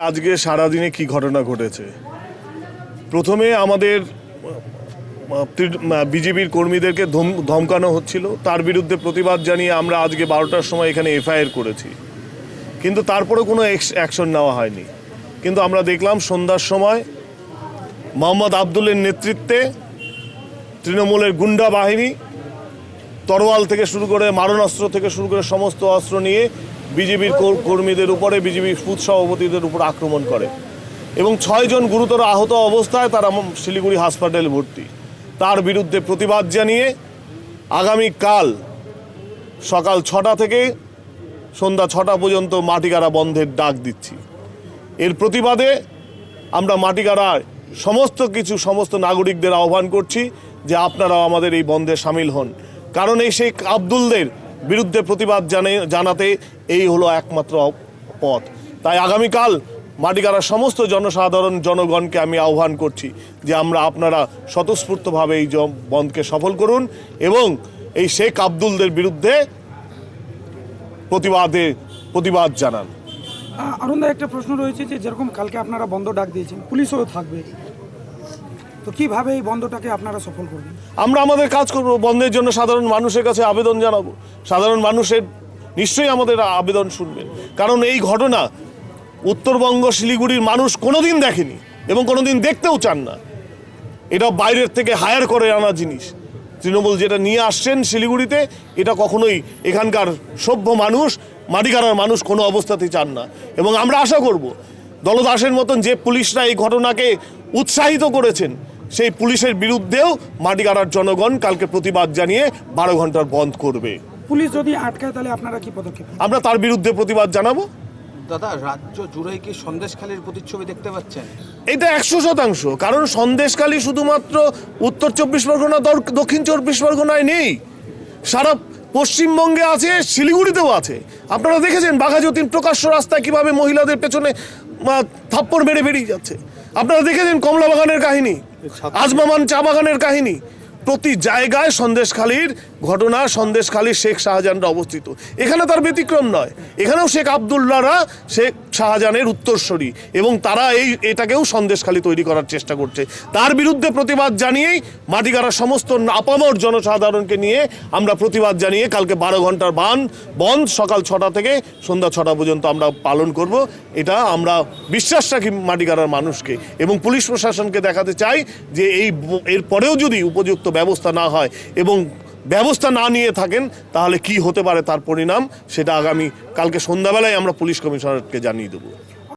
আজকে সারাদিনে কি ঘটনা ঘটেছে? প্রথমে আমাদের বিজেপির কর্মীদেরকে ধম- ধমকানো হচ্ছিল। তার বিরুদ্ধে প্রতিবাদ জানিয়ে আমরা আজকে বারোটার সময় এখানে এফআইআর করেছি। কিন্তু তারপরে কোনো অ্যাকশন নেওয়া হয়নি। কিন্তু আমরা দেখলাম সন্ধ্যার সময় মোহাম্মদ আবদুল্লের নেতৃত্বে তৃণমূলের গুন্ডা বাহিনী তরোয়াল থেকে শুরু করে মারণাস্ত্র থেকে শুরু করে সমস্ত অস্ত্র নিয়ে বিজেপির কর্মীদের উপরে বিজেপির ফুথ সভাপতিদের উপর আক্রমণ করে। এবং ছয়জন গুরুতর আহত অবস্থায় তারা শিলিগুড়ি হাসপাতালে ভর্তি। তার বিরুদ্ধে প্রতিবাদ জানিয়ে আগামীকাল সকাল ছটা থেকে সন্ধ্যা ছটা পর্যন্ত মাটিগাড়া বন্ধের ডাক দিচ্ছি। এর প্রতিবাদে আমরা মাটিগাড়ার সমস্ত কিছু, সমস্ত নাগরিকদের আহ্বান করছি যে আপনারাও আমাদের এই বন্ধে সামিল হন। কারণ এই শেখ আবদুলদের বিরুদ্ধে প্রতিবাদ জানে জানাতে এই হলো একমাত্র পথ। তাই আগামীকাল মাটিগাড়ার সমস্ত জনসাধারণ জনগণকে আমি আহ্বান করছি যে আমরা আপনারা স্বতঃস্ফূর্তভাবে এই বন্ধকে সফল করুন এবং এই শেখ আবদুলদের বিরুদ্ধে প্রতিবাদে প্রতিবাদ জানান। আরুণদা একটা প্রশ্ন রয়েছে যে যেরকম কালকে আপনারা বন্ধ ডাক দিয়েছেন পুলিশও থাকবে। তো কীভাবে এই বন্ধটাকে আপনারা সফল করবেন? আমরা আমাদের কাজ করব বন্ধের জন্য সাধারণ মানুষের কাছে আবেদন জানাব। সাধারণ মানুষের নিশ্চয়ই আমাদের আবেদন শুনবেন। কারণ এই ঘটনা উত্তরবঙ্গ, শিলিগুড়ির মানুষ কোনোদিন দেখেনি এবং কোনোদিন দেখতেও চান না। এটা বাইরের থেকে হায়ার করে আনা জিনিস। তৃণমূল যেটা নিয়ে আসছেন শিলিগুড়িতে, এটা কখনোই এখানকার সভ্য মানুষ, মাটিকারার মানুষ কোনো অবস্থাতেই চান না। এবং আমরা আশা করব, দলদাসের মতন যে পুলিশরা এই ঘটনাকে উৎসাহিত করেছেন, সেই পুলিশের বিরুদ্ধেও মাটিকারার জনগণ কালকে প্রতিবাদ জানিয়ে বারো ঘণ্টার বন্ধ করবে। পুলিশ যদি আটকায় তাহলে আপনারা কি পদক্ষেপ আমরা তার বিরুদ্ধে প্রতিবাদ জানাব। দাদা রাজ্য জুড়েই কি সন্দেশখালীর প্রতিচ্ছবি দেখতে পাচ্ছেন? এটা একশো শতাংশ কারণ সন্দেশকালী শুধুমাত্র উত্তর চব্বিশ পরগনা দর- দক্ষিণ চব্বিশ পরগনায় নেই। সারা পশ্চিমবঙ্গে আছে শিলিগুড়িতেও আছে। আপনারা দেখেছেন বাঘাযতীন প্রকাশ্য রাস্তায় কীভাবে মহিলাদের পেছনে থাপ্পড় মেরে বেরিয়ে যাচ্ছে। আপনারা দেখেছেন কমলা বাগানের কাহিনী আজমামান চা বাগানের কাহিনী প্রতি জায়গায় সন্দেশখালীর ঘটনা সন্দেশখালীর শেখ শাহজাহানরা অবস্থিত। এখানে তার ব্যতিক্রম নয়। এখানেও শেখ আবদুল্লাহরা শেখ শাহজাহানের উত্তরস্বরী এবং তারা এই, এটাকেও সন্দেশখালী তৈরি করার চেষ্টা করছে। তার বিরুদ্ধে প্রতিবাদ জানিয়েই মাটিগাড়ার সমস্ত আপামর জনসাধারণকে নিয়ে আমরা প্রতিবাদ জানিয়ে কালকে বারো ঘণ্টার বান বন্ধ, সকাল ছটা থেকে সন্ধ্যা ছটা পর্যন্ত আমরা পালন করব। এটা আমরা বিশ্বাস রাখি মাটিগাড়ার মানুষকে এবং পুলিশ প্রশাসনকে দেখাতে চাই যে এই এরপরেও যদি উপযুক্ত ব্যবস্থা না হয় এবং ব্যবস্থা না নিয়ে থাকেন, তাহলে কি হতে পারে তার পরিণাম? সেটা আগামী, কালকে সন্ধ্যাবেলায় আমরা পুলিশ কমিশনারকে জানিয়ে দেবো।